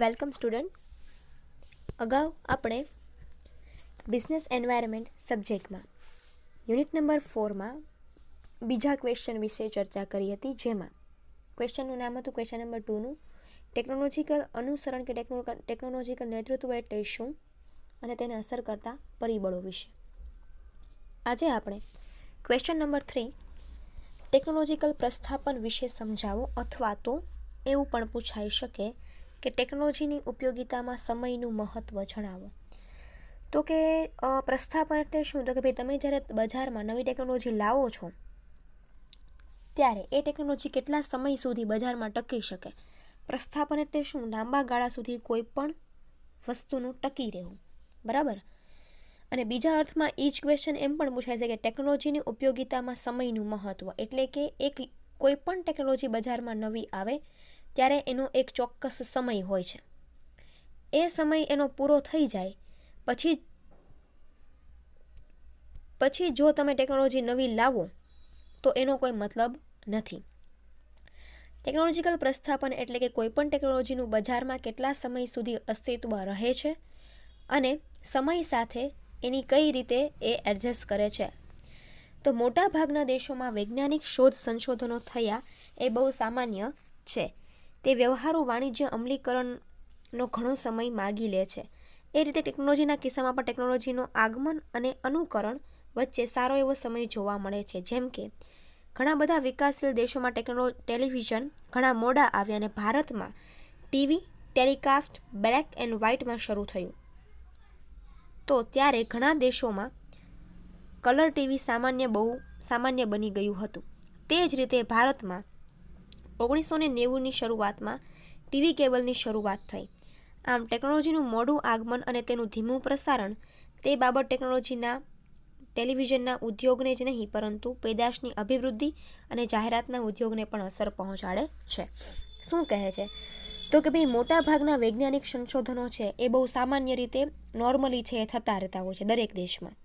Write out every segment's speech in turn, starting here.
Welcome student. અગાઉ આપણે business environment સબ્જેક્ટમાં યુનિટ નંબર ફોરમાં બીજા ક્વેશ્ચન વિશે ચર્ચા કરી હતી, જેમાં ક્વેશ્ચનનું નામ હતું ક્વેશ્ચન નંબર ટુનું ટેકનોલોજીકલ અનુસરણ કે ટેકનો ટેકનોલોજીકલ નેતૃત્વ એટલે શું અને તેને અસર કરતા પરિબળો વિશે. આજે આપણે ક્વેશ્ચન નંબર થ્રી ટેકનોલોજીકલ પ્રસ્થાપન વિશે સમજાવો અથવા તો એવું પણ પૂછાઈ શકે કે ટેકનોલોજીની ઉપયોગિતામાં સમયનું મહત્ત્વ જણાવો. તો કે પ્રસ્થાપન એટલે શું? તો કે ભાઈ તમે જ્યારે બજારમાં નવી ટેકનોલોજી લાવો છો, ત્યારે એ ટેકનોલોજી કેટલા સમય સુધી બજારમાં ટકી શકે? પ્રસ્થાપન એટલે શું? લાંબા ગાળા સુધી કોઈ પણ વસ્તુનું ટકી રહેવું. બરાબર? અને બીજા અર્થમાં એ જ ક્વેશ્ચન એમ પણ પૂછાય છે કે ટેકનોલોજીની ઉપયોગિતામાં સમયનું મહત્ત્વ એટલે કે એક કોઈ પણ ટેકનોલોજી બજારમાં નવી આવે ત્યારે એનો એક ચોક્કસ સમય હોય છે. એ સમય એનો પૂરો થઈ જાય, પછી પછી જો તમે ટેકનોલોજી નવી લાવો, તો એનો કોઈ મતલબ નથી. ટેકનોલોજીકલ પ્રસ્થાપન એટલે કે કોઈપણ ટેકનોલોજીનું બજારમાં કેટલા સમય સુધી અસ્તિત્વ રહે છે અને સમય સાથે એની કઈ રીતે એ એડજસ્ટ કરે છે. તો મોટાભાગના દેશોમાં વૈજ્ઞાનિક શોધ સંશોધનો થયા એ બહુ સામાન્ય છે. તે વ્યવહારુ વાણિજ્ય અમલીકરણનો ઘણો સમય માગી લે છે. એ રીતે ટેકનોલોજીના કિસ્સામાં પણ ટેકનોલોજીનો આગમન અને અનુકરણ વચ્ચે સારો એવો સમય જોવા મળે છે. જેમ કે, ઘણા બધા વિકાસશીલ દેશોમાં ટેકનો, ટેલિવિઝન ઘણા મોડા આવ્યા અને ભારતમાં ટીવી, ટેલિકાસ્ટ, બ્લેક એન્ડ વ્હાઇટમાં શરૂ થયું. તો ત્યારે ઘણા દેશોમાં કલર ટીવી સામાન્ય બહુ, સામાન્ય બની ગયું હતું. તે જ રીતે ભારતમાં ઓગણીસો નેવુંની શરૂઆતમાં ટીવી કેબલની શરૂઆત થઈ. આમ ટેકનોલોજીનું મોડું આગમન અને તેનું ધીમું પ્રસારણ તે બાબત ટેકનોલોજીના ટેલિવિઝનના ઉદ્યોગને જ નહીં, પરંતુ પેદાશની અભિવૃદ્ધિ અને જાહેરાતના ઉદ્યોગને પણ અસર પહોંચાડે છે. શું કહે છે? તો કે ભાઈ, મોટાભાગના વૈજ્ઞાનિક સંશોધનો છે એ બહુ સામાન્ય રીતે નોર્મલી છે એ થતા રહેતા હોય છે દરેક દેશમાં.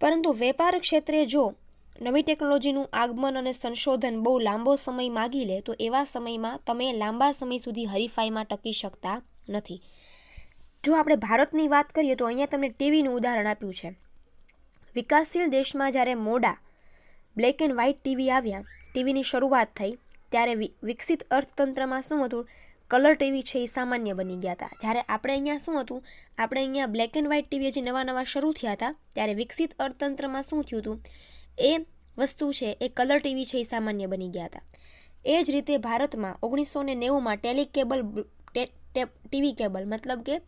પરંતુ વેપાર ક્ષેત્રે જો નવી ટેકનોલોજીનું આગમન અને સંશોધન બહુ લાંબો સમય માગી લે, તો એવા સમયમાં તમે લાંબા સમય સુધી હરીફાઈમાં ટકી શકતા નથી. જો આપણે ભારતની વાત કરીએ, તો અહીંયા તમને ટીવીનું ઉદાહરણ આપ્યું છે. વિકાસશીલ દેશમાં જ્યારે મોડા બ્લેક એન્ડ વ્હાઇટ ટીવી આવ્યા, ટીવીની શરૂઆત થઈ, ત્યારે વિકસિત અર્થતંત્રમાં શું હતું? કલર ટીવી છે એ સામાન્ય બની ગયા હતા. જ્યારે આપણે અહીંયા શું હતું? આપણે અહીંયા બ્લેક એન્ડ વ્હાઇટ ટીવી જે નવા નવા શરૂ થયા હતા, ત્યારે વિકસિત અર્થતંત્રમાં શું થયું હતું? એ વસ્તુ છે, એ કલર ટીવી છે એ સામાન્ય બની ગયા હતા. એ જ રીતે ભારતમાં ઓગણીસો ને નેવુંમાં ટેલિકેબલ ટીવી કેબલ, મતલબ કે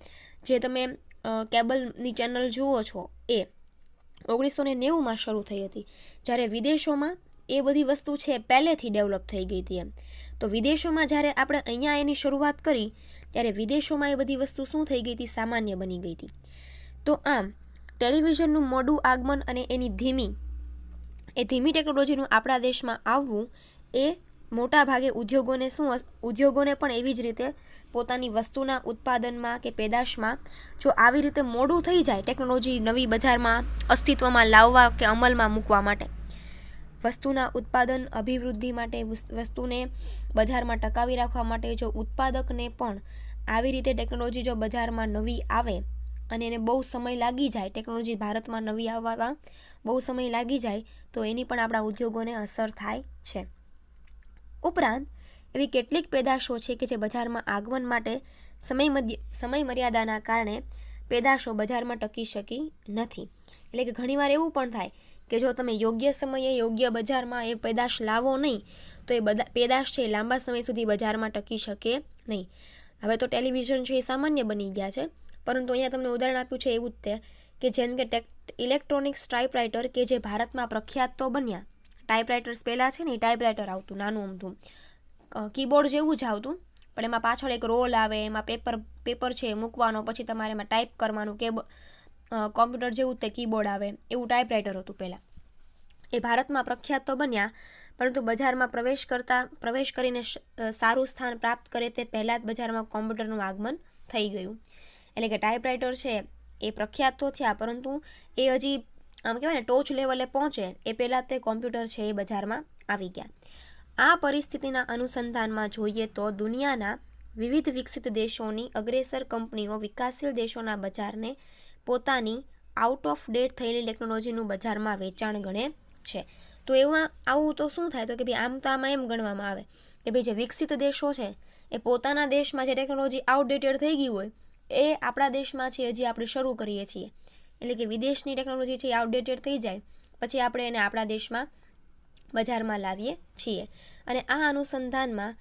જે તમે કેબલની ચેનલ જુઓ છો, એ ઓગણીસો ને નેવુંમાં શરૂ થઈ હતી. જ્યારે વિદેશોમાં એ બધી વસ્તુ છે પહેલેથી ડેવલપ થઈ ગઈ હતી એમ. તો વિદેશોમાં જ્યારે આપણે અહીંયા એની શરૂઆત કરી, ત્યારે વિદેશોમાં એ બધી વસ્તુ શું થઈ ગઈ હતી? સામાન્ય બની ગઈ હતી. તો આમ, ટેલિવિઝનનું મોડું આગમન અને એની ધીમી એ ધીમી ટેકનોલોજીનું આપણા દેશમાં આવવું એ મોટા ભાગે ઉદ્યોગોને શું ઉદ્યોગોને પણ એવી જ રીતે પોતાની વસ્તુના ઉત્પાદનમાં કે પેદાશમાં જો આવી રીતે મોડું થઈ જાય ટેકનોલોજી નવી બજારમાં અસ્તિત્વમાં લાવવા કે અમલમાં મૂકવા માટે. વસ્તુના ઉત્પાદન અભિવૃદ્ધિ માટે, વસ- વસ્તુને બજારમાં ટકાવી રાખવા માટે જો ઉત્પાદકને પણ આવી રીતે ટેકનોલોજી જો બજારમાં નવી આવે અને એને બહુ સમય લાગી જાય ટેકનોલોજી ભારતમાં નવી આવવામાં બહુ સમય લાગી જાય તો એની પણ આપણા ઉદ્યોગોને અસર થાય છે. ઉપરાંત, એવી કેટલીક પેદાશો છે કે જે બજારમાં આગમન માટે સમય સમય મર્યાદાના કારણે પેદાશો બજારમાં ટકી શકી નથી. એટલે કે ઘણીવાર એવું પણ થાય કે જો તમે યોગ્ય સમયે યોગ્ય બજારમાં એ પેદાશ લાવો નહીં, તો એ બધા પેદાશ છે લાંબા સમય સુધી બજારમાં ટકી શકે નહીં. હવે તો ટેલિવિઝન છે એ સામાન્ય બની ગયા છે, પરંતુ અહીંયા તમને ઉદાહરણ આપ્યું છે એવું જ તે, કે જેમ કે ટેક ઇલેક્ટ્રોનિક્સ ટાઈપરાઇટર કે જે ભારતમાં પ્રખ્યાત તો બન્યા. ટાઈપરાઇટર્સ પહેલાં છે ને એ ટાઈપરાઇટર આવતું, નાનું અમથું. કીબોર્ડ જેવું જ આવતું, પણ એમાં પાછળ એક રોલ આવે, એમાં પેપર પેપર છે મૂકવાનો, પછી તમારે એમાં ટાઈપ કરવાનું કે કોમ્પ્યુટર જેવું તે કીબોર્ડ આવે, એવું ટાઈપરાઇટર હતું પહેલાં. એ ભારતમાં પ્રખ્યાત તો બન્યા, પરંતુ બજારમાં પ્રવેશ કરતા, પ્રવેશ કરીને સારું સ્થાન પ્રાપ્ત કરે તે પહેલાં જ બજારમાં કોમ્પ્યુટરનું આગમન થઈ ગયું. એટલે કે ટાઈપરાઇટર છે એ પ્રખ્યાત તો થયા, પરંતુ એ હજી, આમ કહેવાય ને, ટોચ લેવલે પહોંચે એ પહેલાં તે કોમ્પ્યુટર છે એ બજારમાં આવી ગયા. આ પરિસ્થિતિના અનુસંધાનમાં જોઈએ તો દુનિયાના વિવિધ વિકસિત દેશોની અગ્રેસર કંપનીઓ વિકાસશીલ દેશોના બજારને પોતાની આઉટ ઓફ ડેટ થયેલી ટેકનોલોજીનું બજારમાં વેચાણ ગણે છે. તો એમાં આવું તો શું થાય? તો કે ભાઈ, આમ તો આમાં એમ ગણવામાં આવે કે ભાઈ, જે વિકસિત દેશો છે, એ પોતાના દેશમાં જે ટેકનોલોજી આઉટડેટેડ થઈ ગઈ હોય એ આપણા દેશમાં છે, હજી આપણે શરૂ કરીએ છીએ. એટલે કે વિદેશની ટેકનોલોજી છે એ આઉટડેટેડ થઈ જાય, પછી આપણે એને આપણા દેશમાં બજારમાં લાવીએ છીએ. અને આ અનુસંધાનમાં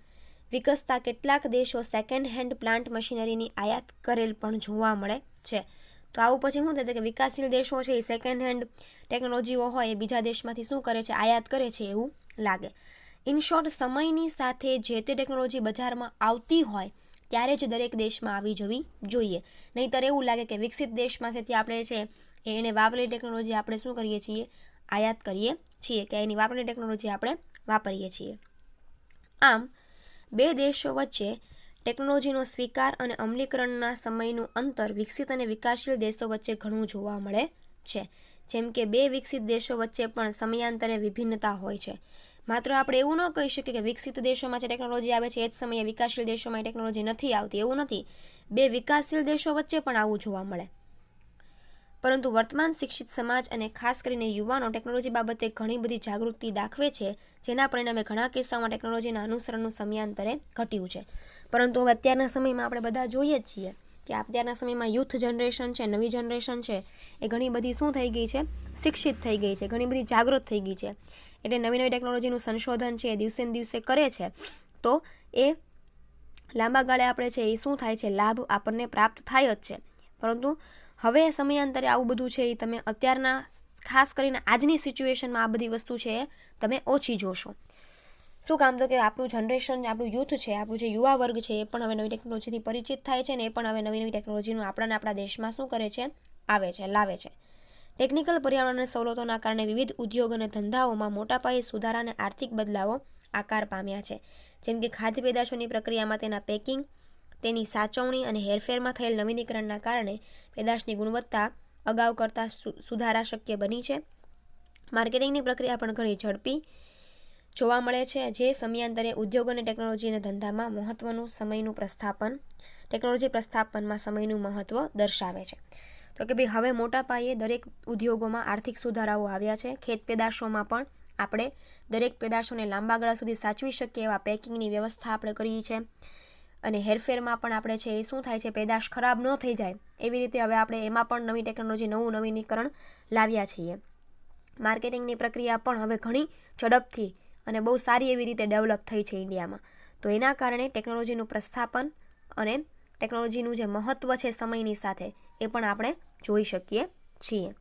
વિકસતા કેટલાક દેશો સેકન્ડ હેન્ડ પ્લાન્ટ મશીનરીની આયાત કરેલ પણ જોવા મળે છે. તો આવું પછી શું થાય કે વિકાસશીલ દેશો છે એ સેકન્ડ હેન્ડ ટેકનોલોજીઓ હોય એ બીજા દેશમાંથી શું કરે છે, આયાત કરે છે એવું લાગે. ઇન શોર્ટ સમયની સાથે જે તે ટેકનોલોજી બજારમાં આવતી હોય ત્યારે જ દરેક દેશમાં આવી જવી જોઈએ. નહીંતર એવું લાગે કે વિકસિત દેશમાં છે ત્યાં આપણે છે એને વાપરેલી ટેકનોલોજી આપણે શું કરીએ છીએ? આયાત કરીએ છીએ કે એની વાપરેલી ટેકનોલોજી આપણે વાપરીએ છીએ. આમ, બે દેશો વચ્ચે ટેકનોલોજીનો સ્વીકાર અને અમલીકરણના સમયનું અંતર વિકસિત અને વિકાસશીલ દેશો વચ્ચે ઘણું જોવા મળે છે. જેમ કે બે વિકસિત દેશો વચ્ચે પણ સમયાંતરે વિભિન્નતા હોય છે. માત્ર આપણે એવું ન કહી શકીએ કે વિકસિત દેશોમાં જે ટેકનોલોજી આવે છે, એ જ સમયે વિકાસશીલ દેશોમાં ટેકનોલોજી નથી આવતી, એવું નથી. બે વિકાસશીલ દેશો વચ્ચે પણ આવું જોવા મળે. પરંતુ વર્તમાન શિક્ષિત સમાજ અને ખાસ કરીને યુવાનો ટેકનોલોજી બાબતે ઘણી બધી જાગૃતિ દાખવે છે, જેના પરિણામે ઘણા કિસ્સામાં ટેકનોલોજીના અનુસરણનું સમયાંતરે ઘટ્યું છે. પરંતુ હવે અત્યારના સમયમાં આપણે બધા જોઈએ જ છીએ કે અત્યારના સમયમાં યુથ જનરેશન છે, નવી જનરેશન છે, એ ઘણી બધી શું થઈ ગઈ છે? શિક્ષિત થઈ ગઈ છે, ઘણી બધી જાગૃત થઈ ગઈ છે. એટલે નવી નવી ટેકનોલોજીનું સંશોધન છે, એ દિવસે ને દિવસે કરે છે. તો એ લાંબા ગાળે આપણે છે એ શું થાય છે, લાભ આપણને પ્રાપ્ત થાય જ છે. પરંતુ હવે સમયાંતરે આવું બધું છે એ તમે અત્યારના ખાસ કરીને આજની સિચ્યુએશનમાં આ બધી વસ્તુ છે તમે ઓછી જોશો. શું કામ? તો કે આપણું જનરેશન, આપણું યુથ છે, આપણું જે યુવા વર્ગ છે એ પણ હવે નવી ટેકનોલોજીથી પરિચિત થાય છે ને એ પણ હવે નવી નવી ટેકનોલોજીનું આપણાને આપણા દેશમાં શું કરે છે, આવે છે, લાવે છે. ટેકનિકલ પર્યાવરણ સવલતોના કારણે વિવિધ ઉદ્યોગ અને ધંધાઓમાં મોટા પાયે સુધારા અને આર્થિક બદલાવો આકાર પામ્યા છે. જેમ કે ખાદ્ય પેદાશોની પ્રક્રિયામાં તેના પેકિંગ, તેની સાચવણી અને હેરફેરમાં થયેલ નવીનીકરણના કારણે પેદાશની ગુણવત્તા અગાઉ કરતાં સુધારા શક્ય બની છે. માર્કેટિંગની પ્રક્રિયા પણ ઘણી ઝડપી જોવા મળે છે, જે સમયાંતરે ઉદ્યોગ અને ટેકનોલોજીના ધંધામાં મહત્ત્વનું સમયનું પ્રસ્થાપન, ટેકનોલોજી પ્રસ્થાપનમાં સમયનું મહત્ત્વ દર્શાવે છે. તો કે ભાઈ, હવે મોટા પાયે દરેક ઉદ્યોગોમાં આર્થિક સુધારાઓ આવ્યા છે. ખેત પેદાશોમાં પણ આપણે દરેક પેદાશોને લાંબા ગાળા સુધી સાચવી શકીએ એવા પેકિંગની વ્યવસ્થા આપણે કરી છે. અને હેરફેરમાં પણ આપણે છે એ શું થાય છે, પેદાશ ખરાબ ન થઈ જાય એવી રીતે હવે આપણે એમાં પણ નવી ટેકનોલોજી નવું નવીનીકરણ લાવ્યા છીએ. માર્કેટિંગની પ્રક્રિયા પણ હવે ઘણી ઝડપથી અને બહુ સારી એવી રીતે ડેવલપ થઈ છે ઇન્ડિયામાં તો એના કારણે ટેકનોલોજીનું પ્રસ્થાપન અને ટેકનોલોજીનું જે મહત્ત્વ છે સમયની સાથે એ પણ આપણે જોઈ શકીએ છીએ.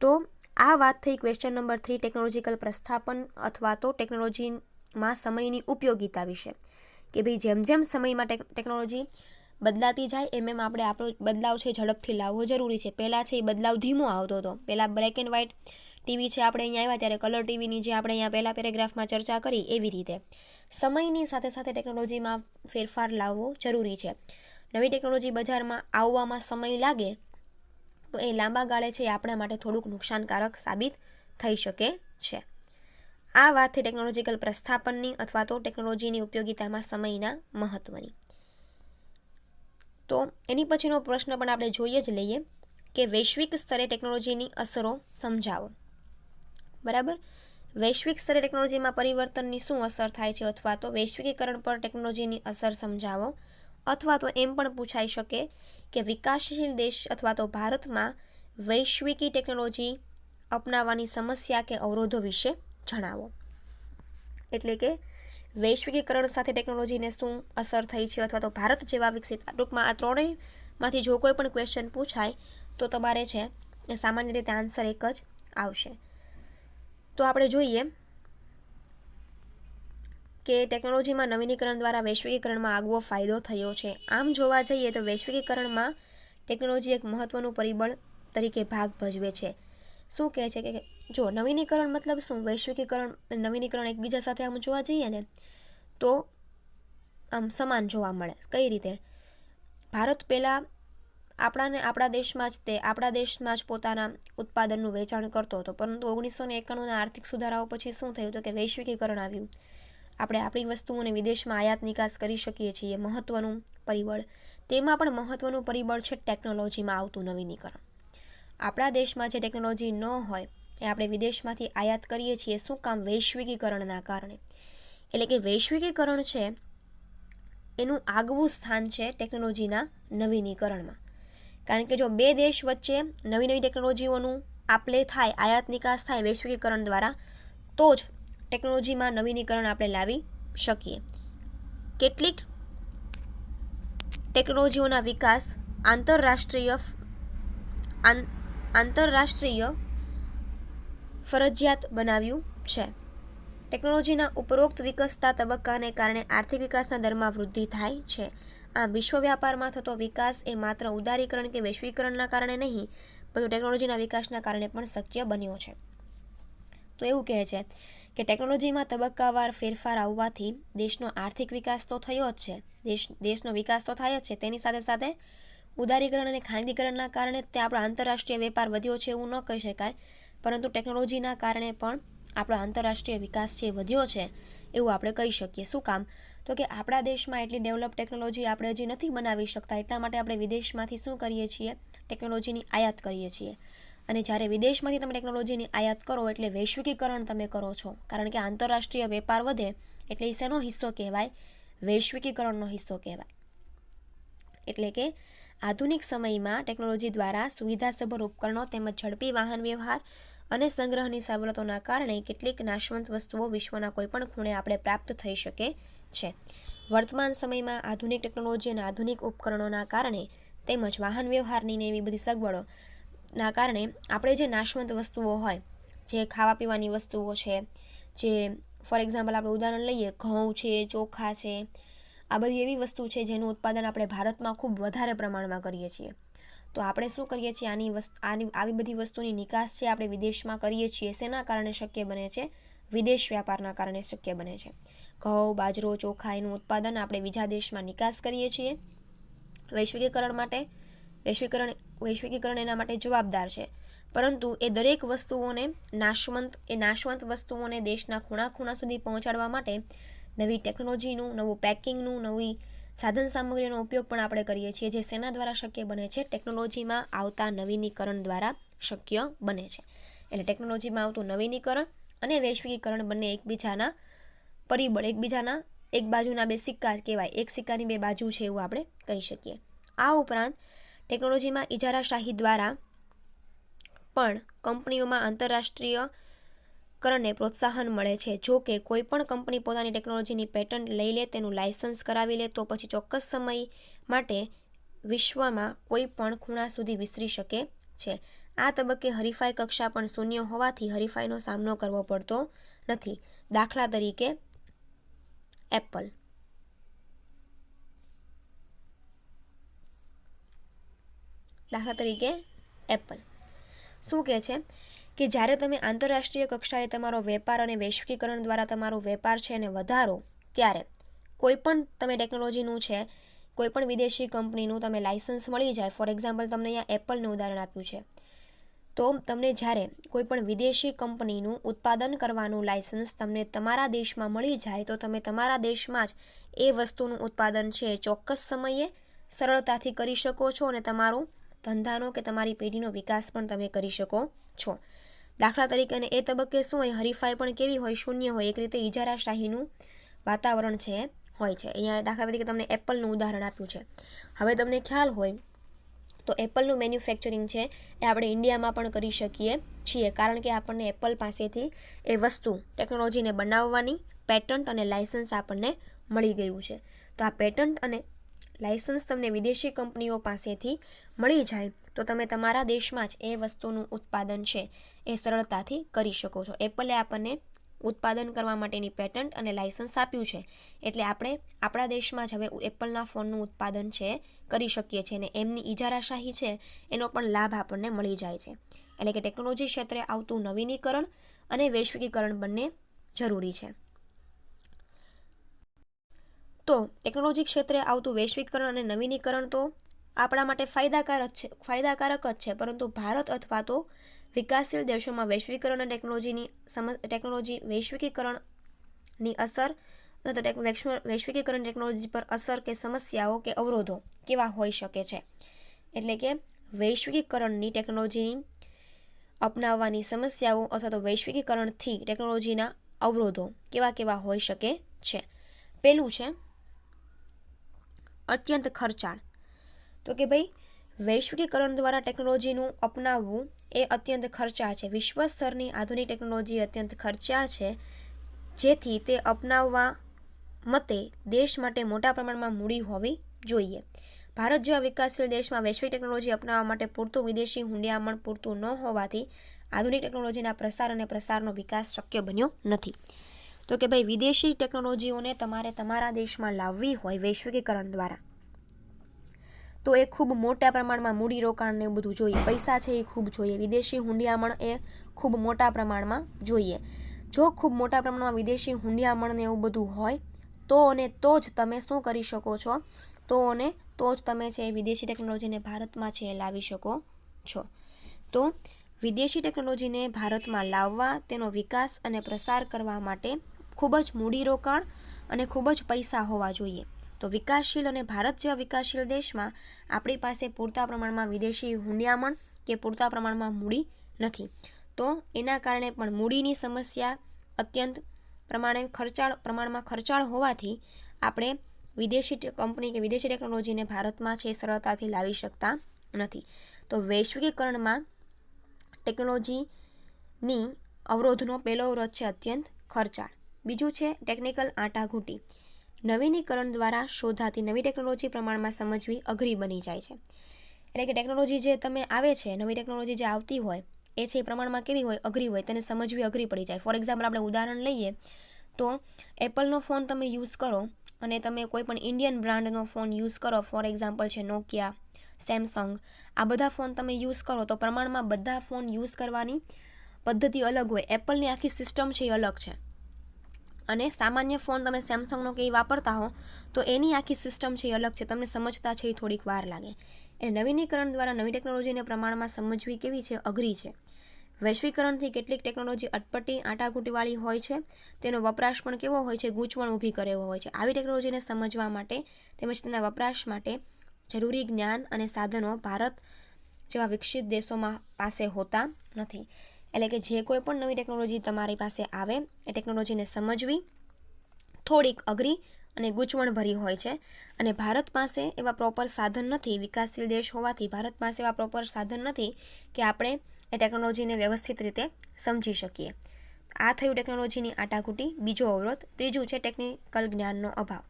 તો આ વાત થઈ ક્વેશ્ચન નંબર થ્રી ટેકનોલોજીકલ પ્રસ્થાપન અથવા તો ટેકનોલોજીમાં સમયની ઉપયોગિતા વિશે. કે ભાઈ જેમ જેમ સમયમાં ટેકનોલોજી બદલાતી જાય એમ એમ આપણે આપણો બદલાવ છે ઝડપથી લાવવો જરૂરી છે. પહેલાં છે એ બદલાવ ધીમો આવતો હતો. પહેલાં બ્લેક એન્ડ વ્હાઇટ ટીવી છે આપણે અહીંયા આવ્યા ત્યારે કલર ટીવીની જે આપણે અહીંયા પહેલાં પેરેગ્રાફમાં ચર્ચા કરી એવી રીતે. સમયની સાથે સાથે ટેકનોલોજીમાં ફેરફાર લાવવો જરૂરી છે. નવી ટેકનોલોજી બજારમાં આવવામાં સમય લાગે, તો એ લાંબા ગાળે છે એ આપણા માટે થોડુંક નુકસાનકારક સાબિત થઈ શકે છે. આ વાતથી ટેકનોલોજીકલ પ્રસ્થાપનની અથવા તો ટેકનોલોજીની ઉપયોગિતામાં સમયના મહત્ત્વની તો એની પછીનો પ્રશ્ન પણ આપણે જોઈએ જ લઈએ કે વૈશ્વિક સ્તરે ટેકનોલોજીની અસરો સમજાવો. બરાબર? વૈશ્વિક સ્તરે ટેકનોલોજીમાં પરિવર્તનની શું અસર થાય છે અથવા તો વૈશ્વિકીકરણ પર ટેકનોલોજીની અસર સમજાવો? અથવા તો એમ પણ પૂછાઈ શકે કે વિકાસશીલ દેશ અથવા તો ભારતમાં વૈશ્વિકી ટેકનોલોજી અપનાવવાની સમસ્યા કે અવરોધો વિશે જણાવો. એટલે કે વૈશ્વિકીકરણ સાથે ટેકનોલોજીને શું અસર થઈ છે અથવા તો ભારત જેવા વિકસિત ટૂંકમાં આ ત્રણેયમાંથી જો કોઈ પણ ક્વેશ્ચન પૂછાય તો તમારે છે એ સામાન્ય રીતે આન્સર એક જ આવશે. તો આપણે જોઈએ કે ટેકનોલોજીમાં નવીનીકરણ દ્વારા વૈશ્વિકીકરણમાં આગવો ફાયદો થયો છે. આમ જોવા જઈએ તો વૈશ્વિકીકરણમાં ટેકનોલોજી એક મહત્ત્વનું પરિબળ તરીકે ભાગ ભજવે છે. શું કહે છે કે જો નવીનીકરણ મતલબ શું? વૈશ્વિકીકરણ નવીનીકરણ એકબીજા સાથે આમ જોવા જઈએ ને, તો આમ સમાન જોવા મળે. કઈ રીતે? ભારત પહેલાં આપણાને આપણા દેશમાં જ તે, આપણા દેશમાં જ પોતાના ઉત્પાદનનું વેચાણ કરતો હતો. પરંતુ ઓગણીસો ને એકાણુંના આર્થિક સુધારાઓ પછી શું થયું તો કે વૈશ્વિકીકરણ આવ્યું. આપણે આપણી વસ્તુઓને વિદેશમાં આયાત નિકાસ કરી શકીએ છીએ મહત્ત્વનું પરિબળ. તેમાં પણ મહત્ત્વનું પરિબળ છે ટેકનોલોજીમાં આવતું નવીનીકરણ. આપણા દેશમાં જે ટેકનોલોજી ન હોય, એ આપણે વિદેશમાંથી આયાત કરીએ છીએ, શું કામ વૈશ્વિકીકરણના કારણે? એટલે કે વૈશ્વિકીકરણ છે, એનું આગવું સ્થાન છે ટેકનોલોજીના નવીનીકરણમાં. કારણ કે જો બે દેશ વચ્ચે નવી નવી ટેકનોલોજીઓનું આપલે થાય, આયાત નિકાસ થાય વૈશ્વિકીકરણ દ્વારા, તો જ ટેકનોલોજીમાં નવીનીકરણ આપણે લાવી શકીએ. કેટલીક ટેકનોલોજીઓના વિકાસ આંતરરાષ્ટ્રીય આંતરરાષ્ટ્રીય ફરજિયાત બનાવ્યું છે. ટેકનોલોજીના ઉપરોક્ત વિકસતા તબક્કાને કારણે આર્થિક વિકાસના દરમાં વૃદ્ધિ થાય છે. આમ વિશ્વ વ્યાપારમાં થતો વિકાસ એ માત્ર ઉદારીકરણ કે વૈશ્વિકરણના કારણે નહીં, પરંતુ ટેકનોલોજીના વિકાસના કારણે પણ શક્ય બન્યો છે. તો એવું કહે છે કે ટેકનોલોજીમાં તબક્કાવાર ફેરફાર આવવાથી દેશનો આર્થિક વિકાસ તો થયો જ છે. દેશ, દેશનો વિકાસ તો થાય જ છે. તેની સાથે સાથે ઉદારીકરણ અને ખાનગીકરણના કારણે તે આપણો આંતરરાષ્ટ્રીય વેપાર વધ્યો છે એવું ન કહી શકાય. પરંતુ ટેકનોલોજીના કારણે પણ આપણો આંતરરાષ્ટ્રીય વિકાસ છે વધ્યો છે એવું આપણે કહી શકીએ. શું કામ? તો કે આપણા દેશમાં એટલી ડેવલપ ટેકનોલોજી આપણે હજી નથી બનાવી શકતા. એટલા માટે આપણે વિદેશમાંથી શું કરીએ છીએ? ટેકનોલોજીની આયાત કરીએ છીએ. અને જ્યારે વિદેશમાંથી તમે ટેકનોલોજીની આયાત કરો એટલે વૈશ્વિકીકરણ તમે કરો છો. કારણ કે આંતરરાષ્ટ્રીય વેપાર વધે એટલે એ શેનો હિસ્સો કહેવાય? વૈશ્વિકીકરણનો હિસ્સો કહેવાય. એટલે કે આધુનિક સમયમાં ટેકનોલોજી દ્વારા સુવિધાસભર ઉપકરણો તેમજ ઝડપી વાહન વ્યવહાર અને સંગ્રહની સવલતોના કારણે કેટલીક નાશવંત વસ્તુઓ વિશ્વના કોઈપણ ખૂણે આપણે પ્રાપ્ત થઈ શકે છે. વર્તમાન સમયમાં આધુનિક ટેકનોલોજી અને આધુનિક ઉપકરણોના કારણે તેમજ વાહન વ્યવહારની એવી બધી સગવડોના કારણે આપણે જે નાશવંત વસ્તુઓ હોય, જે ખાવા પીવાની વસ્તુઓ છે, જે ફોર એક્ઝામ્પલ આપણે ઉદાહરણ લઈએ, ઘઉં છે, ચોખા છે, આ બધી એવી વસ્તુ છે જેનું ઉત્પાદન આપણે ભારતમાં ખૂબ વધારે પ્રમાણમાં કરીએ છીએ. તો આપણે શું કરીએ છીએ? આની વસ્તુ આની, આવી બધી વસ્તુની નિકાસ છે આપણે વિદેશમાં કરીએ છીએ શેના કારણે શક્ય બને છે? વિદેશ વ્યાપારના કારણે શક્ય બને છે. ઘઉં, બાજરો, ચોખા એનું ઉત્પાદન આપણે બીજા દેશમાં નિકાસ કરીએ છીએ વૈશ્વિકીકરણ માટે. વૈશ્વિકરણ, વૈશ્વિકીકરણ એના માટે જવાબદાર છે. પરંતુ એ દરેક વસ્તુઓને નાશવંત, એ નાશવંત વસ્તુઓને દેશના ખૂણા ખૂણા સુધી પહોંચાડવા માટે નવી ટેકનોલોજીનું, નવું પેકિંગનું, નવી સાધન સામગ્રીનો ઉપયોગ પણ આપણે કરીએ છીએ, જે સેના દ્વારા શક્ય બને છે, ટેકનોલોજીમાં આવતા નવીનીકરણ દ્વારા શક્ય બને છે. એટલે ટેકનોલોજીમાં આવતું નવીનીકરણ અને વૈશ્વિકીકરણ બંને એકબીજાના પરિબળ, એકબીજાના, એક બાજુના બે સિક્કા કહેવાય, એક સિક્કાની બે બાજુ છે એવું આપણે કહી શકીએ. આ ઉપરાંત ટેકનોલોજીમાં ઇજારાશાહી દ્વારા પણ કંપનીઓમાં આંતરરાષ્ટ્રીય કરણને પ્રોત્સાહન મળે છે. જો કે કોઈ પણ કંપની પોતાની ટેકનોલોજીની પેટન્ટ લઈ લે, તેનું લાયસન્સ કરાવી લે, તો પછી ચોક્કસ સમય માટે વિશ્વમાં કોઈ પણ ખૂણા સુધી વિસ્તરી શકે છે. આ તબક્કે હરીફાઈ કક્ષા પણ શૂન્ય હોવાથી હરીફાઈનો સામનો કરવો પડતો નથી. દાખલા તરીકે, એપલ દાખલા તરીકે એપલ શું કહે છે? કે જ્યારે તમે આંતરરાષ્ટ્રીય કક્ષાએ તમારો વેપાર અને વૈશ્વિકીકરણ દ્વારા તમારો વેપાર છે એને વધારો, ત્યારે કોઈ પણ તમે ટેકનોલોજીનું છે, કોઈ પણ વિદેશી કંપનીનું તમે લાઇસન્સ મળી જાય, ફોર એક્ઝામ્પલ તમને અહીંયા એપલનું ઉદાહરણ આપ્યું છે, તો તમને જ્યારે કોઈ પણ વિદેશી કંપનીનું ઉત્પાદન કરવાનું લાઇસન્સ તમને તમારા દેશમાં મળી જાય, તો તમે તમારા દેશમાં જ એ વસ્તુનું ઉત્પાદન છે ચોક્કસ સમયે સરળતાથી કરી શકો છો અને તમારું ધંધાનો કે તમારી પેઢીનો વિકાસ પણ તમે કરી શકો છો. દાખલા તરીકે અને એ તબક્કે શું હોય, હરીફાઈ પણ કેવી હોય, શૂન્ય હોય, એક રીતે ઇજારાશાહીનું વાતાવરણ છે, હોય છે. અહીંયા દાખલા તરીકે તમને એપલનું ઉદાહરણ આપ્યું છે. હવે તમને ખ્યાલ હોય તો એપલનું મેન્યુફેક્ચરિંગ છે, એ આપણે ઇન્ડિયામાં પણ કરી શકીએ છીએ. કારણ કે આપણને એપલ પાસેથી એ વસ્તુ, ટેકનોલોજીને બનાવવાની, પેટન્ટ અને લાઇસન્સ આપણને મળી ગયું છે. તો આ પેટન્ટ અને લાયસન્સ તમને વિદેશી કંપનીઓ પાસેથી મળી જાય, તો તમે તમારા દેશમાં જ એ વસ્તુનું ઉત્પાદન છે એ સરળતાથી કરી શકો છો. એપલે આપણને ઉત્પાદન કરવા માટેની પેટન્ટ અને લાયસન્સ આપ્યું છે, એટલે આપણે આપણા દેશમાં જ હવે એપલના ફોનનું ઉત્પાદન છે, કરી શકીએ છીએ અને એમની ઇજારાશાહી છે, એનો પણ લાભ આપણને મળી જાય છે. એટલે કે ટેકનોલોજી ક્ષેત્રે આવતું નવીનીકરણ અને વૈશ્વિકીકરણ બંને જરૂરી છે. તો ટેકનોલોજી ક્ષેત્રે આવતું વૈશ્વિકરણ અને નવીનીકરણ તો આપણા માટે ફાયદાકારક છે, ફાયદાકારક જ છે. પરંતુ ભારત અથવા તો વિકાસશીલ દેશોમાં વૈશ્વિકરણ અને ટેકનોલોજીની સમ ટેકનોલોજી વૈશ્વિકીકરણની અસર વૈશ્વિકીકરણ ટેકનોલોજી પર અસર કે સમસ્યાઓ કે અવરોધો કેવા હોઈ શકે છે? એટલે કે વૈશ્વિકીકરણની ટેકનોલોજીની અપનાવવાની સમસ્યાઓ અથવા તો વૈશ્વિકીકરણથી ટેકનોલોજીના અવરોધો કેવા કેવા હોઈ શકે છે? પહેલું છે અત્યંત ખર્ચાળ. તો કે ભાઈ, વૈશ્વિકીકરણ દ્વારા ટેકનોલોજીનું અપનાવવું એ અત્યંત ખર્ચાળ છે. વિશ્વ સ્તરની આધુનિક ટેકનોલોજી અત્યંત ખર્ચાળ છે, જેથી તે અપનાવવા મતે દેશ માટે મોટા પ્રમાણમાં મૂડી હોવી જોઈએ. ભારત જેવા વિકાસશીલ દેશમાં વૈશ્વિક ટેકનોલોજી અપનાવવા માટે પૂરતું વિદેશી હુંડિયામણ પૂરતું ન હોવાથી આધુનિક ટેકનોલોજીના પ્રસાર અને પ્રસારનો વિકાસ શક્ય બન્યો નથી. તો કે ભાઈ વિદેશી ટેકનોલોજીઓને તમારે તમારા દેશમાં લાવવી હોય વૈશ્વિકીકરણ દ્વારા. તો એ ખૂબ મોટા પ્રમાણમાં મૂડીરોકાણ ને બધું જોઈએ. પૈસા છે એ ખૂબ જોઈએ. વિદેશી હુંડિયામણ એ ખૂબ મોટા પ્રમાણમાં જોઈએ. જો ખૂબ મોટા પ્રમાણમાં વિદેશી હુંડિયામણને એવું બધું હોય, તો અને તો જ તમે શું કરી શકો છો? તો અને તો જ તમે છે વિદેશી ટેકનોલોજીને ભારતમાં છે એ લાવી શકો છો. તો વિદેશી ટેકનોલોજીને ભારતમાં લાવવા, તેનો વિકાસ અને પ્રસાર કરવા માટે ખૂબ જ મૂડીરોકાણ અને ખૂબ જ પૈસા હોવા જોઈએ. તો વિકાસશીલ અને ભારત જેવા વિકાસશીલ દેશમાં આપણી પાસે પૂરતા પ્રમાણમાં વિદેશી હુંડિયામણ કે પૂરતા પ્રમાણમાં મૂડી નથી. તો એના કારણે પણ મૂડીની સમસ્યા અત્યંત પ્રમાણે ખર્ચાળ, પ્રમાણમાં ખર્ચાળ હોવાથી આપણે વિદેશી કંપની કે વિદેશી ટેકનોલોજીને ભારતમાં છે સરળતાથી લાવી શકતા નથી. તો વૈશ્વિકીકરણમાં ટેકનોલોજીની અવરોધનો પહેલો અવરોધ છે અત્યંત ખર્ચાળ. બીજું છે ટેકનિકલ આંટાઘૂંટી. નવીનીકરણ દ્વારા શોધાતી નવી ટેકનોલોજી પ્રમાણમાં સમજવી અઘરી બની જાય છે. એટલે કે ટેકનોલોજી જે તમે આવે છે, નવી ટેકનોલોજી જે આવતી હોય, એ છે એ પ્રમાણમાં કેવી હોય, અઘરી હોય, તેને સમજવી અઘરી પડી જાય. ફોર એક્ઝામ્પલ આપણે ઉદાહરણ લઈએ તો એપલનો ફોન તમે યુઝ કરો અને તમે કોઈ પણ ઇન્ડિયન બ્રાન્ડનો ફોન યુઝ કરો ફોર એક્ઝામ્પલ છે નોકિયા સેમસંગ આ બધા ફોન તમે યુઝ કરો તો પ્રમાણમાં બધા ફોન યુઝ કરવાની પદ્ધતિ અલગ હોય. એપલની આખી સિસ્ટમ છે એ અલગ છે. અને સામાન્ય ફોન તમે સેમસંગનો કે વાપરતા હો, તો એની આખી સિસ્ટમ છે એ અલગ છે. તમને સમજતા છે એ થોડીક વાર લાગે. એ નવીનીકરણ દ્વારા નવી ટેકનોલોજીને પ્રમાણમાં સમજવી કેવી છે? અઘરી છે. વૈશ્વિકરણથી કેટલીક ટેકનોલોજી અટપટી આંટાઘૂંટીવાળી હોય છે. તેનો વપરાશ પણ કેવો હોય છે? ગૂંચવણ ઊભી કરે એવો હોય છે. આવી ટેકનોલોજીને સમજવા માટે તેમજ તેના વપરાશ માટે જરૂરી જ્ઞાન અને સાધનો ભારત જેવા વિકસિત દેશોમાં પાસે હોતા નથી. એટલે કે જે કોઈ પણ નવી ટેકનોલોજી તમારી પાસે આવે, એ ટેકનોલોજીને સમજવી, થોડીક અઘરી અને ગૂંચવણભરી હોય છે. અને ભારત પાસે એવા પ્રોપર સાધન નથી, વિકાસશીલ દેશ હોવાથી ભારત પાસે એવા પ્રોપર સાધન નથી કે આપણે એ ટેકનોલોજીને વ્યવસ્થિત રીતે સમજી શકીએ. આ થયું ટેકનોલોજીની આટાઘૂંટી. બીજો અવરોધ, ત્રીજું છે ટેકનિકલ જ્ઞાનનો અભાવ.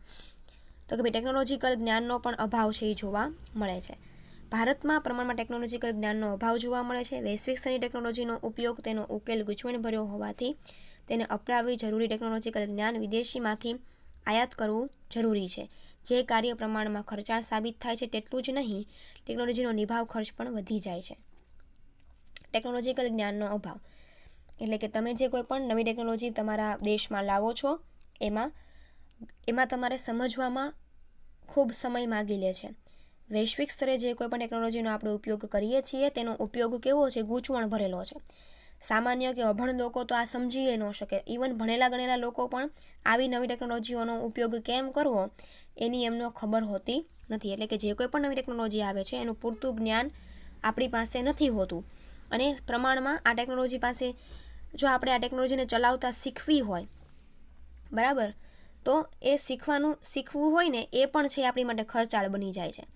તો કે ભાઈ ટેકનોલોજીકલ જ્ઞાનનો પણ અભાવ છે એ જોવા મળે છે. ભારતમાં પ્રમાણમાં ટેકનોલોજીકલ જ્ઞાનનો અભાવ જોવા મળે છે. વૈશ્વિક સ્તરની ટેકનોલોજીનો ઉપયોગ તેનો ઉકેલ ગૂંચવણભર્યો હોવાથી તેને અપનાવવી જરૂરી ટેકનોલોજીકલ જ્ઞાન વિદેશીમાંથી આયાત કરવું જરૂરી છે. જે કાર્ય પ્રમાણમાં ખર્ચાળ સાબિત થાય છે તેટલું જ નહીં ટેકનોલોજીનો નિભાવ ખર્ચ પણ વધી જાય છે. ટેકનોલોજીકલ જ્ઞાનનો અભાવ. એટલે કે તમે જે કોઈ પણ નવી ટેકનોલોજી તમારા દેશમાં લાવો છો, એમાં એમાં તમારે સમજવામાં ખૂબ સમય માગી લે છે. વૈશ્વિક સ્તરે જે કોઈ પણ ટેકનોલોજીનો આપણે ઉપયોગ કરીએ છીએ, તેનો ઉપયોગ કેવો છે? ગૂંચવણ ભરેલો છે. સામાન્ય કે અભણ લોકો તો આ સમજીએ ન શકે. ઇવન ભણેલા ગણેલા લોકો પણ આવી નવી ટેકનોલોજીઓનો ઉપયોગ કેમ કરવો, એની એમનો ખબર હોતી નથી. એટલે કે જે કોઈ પણ નવી ટેકનોલોજી આવે છે, એનું પૂરતું જ્ઞાન આપણી પાસે નથી હોતું. અને પ્રમાણમાં આ ટેકનોલોજી પાસે, જો આપણે આ ટેકનોલોજીને ચલાવતા શીખવી હોય, બરાબર? તો એ શીખવાનું, શીખવું હોય ને, એ પણ છે આપણી માટે ખર્ચાળ બની જાય છે.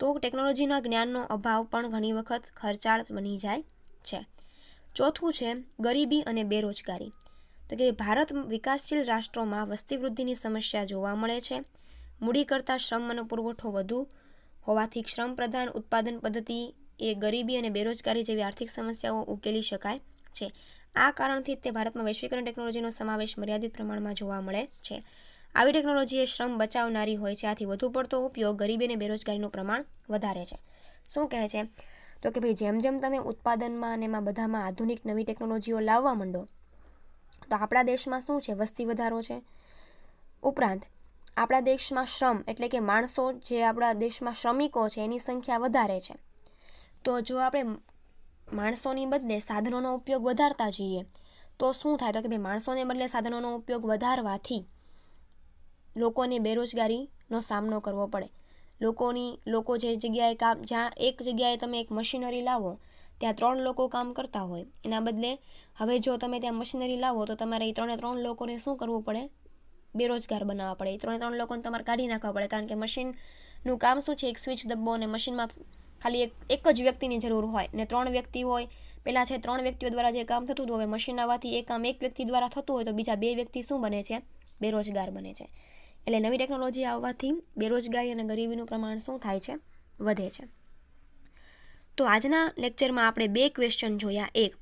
તો ટેકનોલોજીના જ્ઞાનનો અભાવ પણ ઘણી વખત ખર્ચાળ બની જાય છે. ચોથું છે, ગરીબી અને બેરોજગારી. તો કે ભારત વિકાસશીલ રાષ્ટ્રોમાં વસ્તી વૃદ્ધિની સમસ્યા જોવા મળે છે. મૂડી કરતાં શ્રમનો પુરવઠો વધુ હોવાથી શ્રમ પ્રધાન ઉત્પાદન પદ્ધતિ એ ગરીબી અને બેરોજગારી જેવી આર્થિક સમસ્યાઓ ઉકેલી શકાય છે. આ કારણથી તે ભારતમાં વૈશ્વિકરણ ટેકનોલોજીનો સમાવેશ મર્યાદિત પ્રમાણમાં જોવા મળે છે. આવી ટેકનોલોજી એ શ્રમ બચાવનારી હોય છે, આથી વધુ પડતો ઉપયોગ ગરીબી અને બેરોજગારીનું પ્રમાણ વધારે છે. શું કહે છે? તો કે ભાઈ, જેમ જેમ તમે ઉત્પાદનમાં અને એમાં બધામાં આધુનિક નવી ટેકનોલોજીઓ લાવવા માંડો, તો આપણા દેશમાં શું છે? વસ્તી વધારો છે. ઉપરાંત, આપણા દેશમાં શ્રમ એટલે કે માણસો જે આપણા દેશમાં શ્રમિકો છે, એની સંખ્યા વધારે છે. તો જો આપણે માણસોની બદલે સાધનોનો ઉપયોગ વધારતા જઈએ, તો શું થાય? તો કે ભાઈ, માણસોને બદલે સાધનોનો ઉપયોગ વધારવાથી લોકોને બેરોજગારીનો સામનો કરવો પડે. લોકોની, લોકો જે જગ્યાએ કામ, જ્યાં એક જગ્યાએ તમે એક મશીનરી લાવો, ત્યાં ત્રણ લોકો કામ કરતા હોય. એના બદલે હવે જો તમે ત્યાં મશીનરી લાવો, તો તમારે એ ત્રણે ત્રણ લોકોને શું કરવું પડે? બેરોજગાર બનાવવા પડે. એ ત્રણે ત્રણ લોકોને તમારે કાઢી નાખવા પડે. કારણ કે મશીનનું કામ શું છે? એક સ્વિચ દબ્બો અને મશીનમાં ખાલી એક એક જ વ્યક્તિની જરૂર હોય. ને ત્રણ વ્યક્તિ હોય પહેલાં છે ત્રણ વ્યક્તિઓ દ્વારા જે કામ થતું હતું, હવે મશીન આવવાથી એ કામ એક વ્યક્તિ દ્વારા થતું હોય, તો બીજા બે વ્યક્તિ શું બને છે? બેરોજગાર બને છે. એટલે નવી ટેકનોલોજી આવવાથી બેરોજગારી અને ગરીબીનું પ્રમાણ શું થાય છે? વધે છે. તો આજના લેક્ચરમાં આપણે બે ક્વેશ્ચન જોયા. એક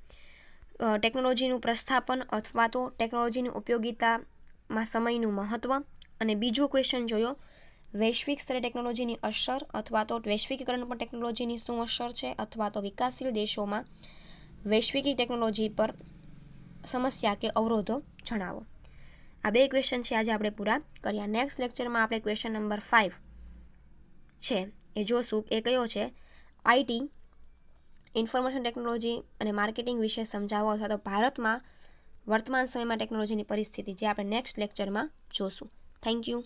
ટેકનોલોજીનું પ્રસ્થાપન અથવા તો ટેકનોલોજીની ઉપયોગિતામાં સમયનું મહત્ત્વ અને બીજો ક્વેશ્ચન જોયો, વૈશ્વિક સ્તરે ટેકનોલોજીની અસર અથવા તો વૈશ્વિકીકરણ પર ટેકનોલોજીની શું અસર છે અથવા તો વિકાસશીલ દેશોમાં વૈશ્વિકી ટેકનોલોજી પર સમસ્યા કે અવરોધો જણાવો. આ બે ક્વેશ્ચન છે, આજે આપણે પૂરા કર્યા. નેક્સ્ટ લેક્ચરમાં આપણે ક્વેશ્ચન નંબર ફાઇવ છે. એ જોશું એ કયો છે? આઈટી ઇન્ફોર્મેશન ટેકનોલોજી અને માર્કેટિંગ વિશે સમજાવો અથવા તો ભારતમાં વર્તમાન સમયમાં ટેકનોલોજીની પરિસ્થિતિ જે આપણે નેક્સ્ટ લેક્ચરમાં જોશું. Thank you